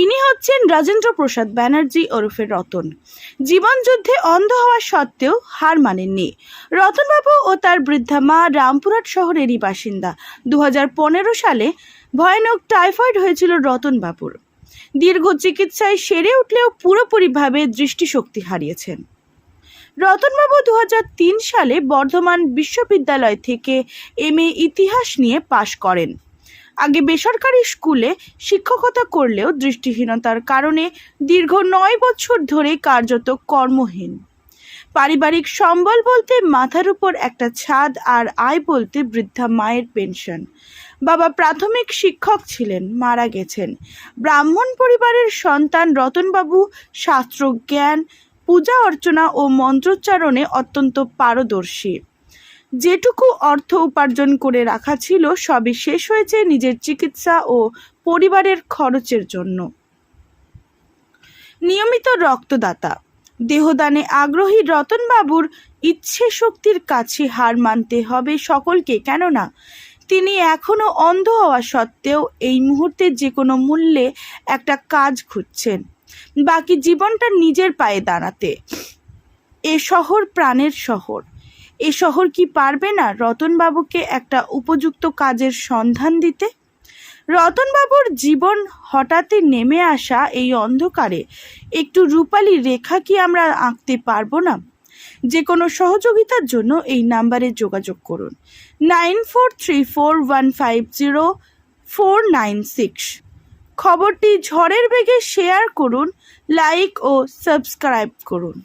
ইনি হচ্ছেন রাজেন্দ্র প্রসাদ ব্যানার্জি ওরফে রতন। জীবনযুদ্ধে অন্ধ হওয়া সত্ত্বেও হার মানেননি। রতনবাবু ও তার বৃদ্ধা মা রামপুরহাট শহরেরই বাসিন্দা। দু হাজার পনেরো সালে ভয়ানক টাইফয়েড হয়েছিল রতনবাবুর। দীর্ঘ চিকিৎসায় সেরে উঠলেও পুরোপুরিভাবে দৃষ্টিশক্তি হারিয়েছেন। রতনবাবু দু হাজার তিন সালে বর্ধমান বিশ্ববিদ্যালয় থেকে এম ইতিহাস নিয়ে পাশ করেন। আগে বেসরকারি স্কুলে শিক্ষকতা করলেও দৃষ্টিহীনতার কারণে দীর্ঘ নয় বছর ধরে কার্যত কর্মহীন। পারিবারিক সম্বল বলতে মাথার উপর একটা ছাদ আর আয় বলতে বৃদ্ধা মায়ের পেনশন। বাবা প্রাথমিক শিক্ষক ছিলেন, মারা গেছেন। ব্রাহ্মণ পরিবারের সন্তান রতনবাবু শাস্ত্রজ্ঞান, পূজা অর্চনা ও মন্ত্রোচ্চারণে অত্যন্ত পারদর্শী। যেটুকু অর্থ উপার্জন করে রাখা ছিল, সবই শেষ হয়েছে নিজের চিকিৎসা ও পরিবারের খরচের জন্য। নিয়মিত রক্তদাতা। দেহদানে আগ্রহী রতনবাবুর ইচ্ছে শক্তির কাছে হার মানতে হবে সকলকে, কেননা তিনি এখনও অন্ধ হওয়া সত্ত্বেও এই মুহূর্তে যে কোনো মূল্যে একটা কাজ খুঁজছেন। বাকি জীবনটা নিজের পায়ে দাঁড়াতে। এ শহর প্রাণের শহর। এ শহর কি পারবে না রতনবাবুকে একটা উপযুক্ত কাজের সন্ধান দিতে? রতনবাবুর জীবন হঠাৎই নেমে আসা এই অন্ধকারে। একটু রূপালী রেখা কি আমরা আঁকতে পারব না? যে কোনো সহযোগিতার জন্য এই নাম্বারে যোগাযোগ করুন। Nine four three four one five zero four nine six. খবরটি ঝড়ের বেগে শেয়ার করুন, লাইক ও সাবস্ক্রাইব করুন।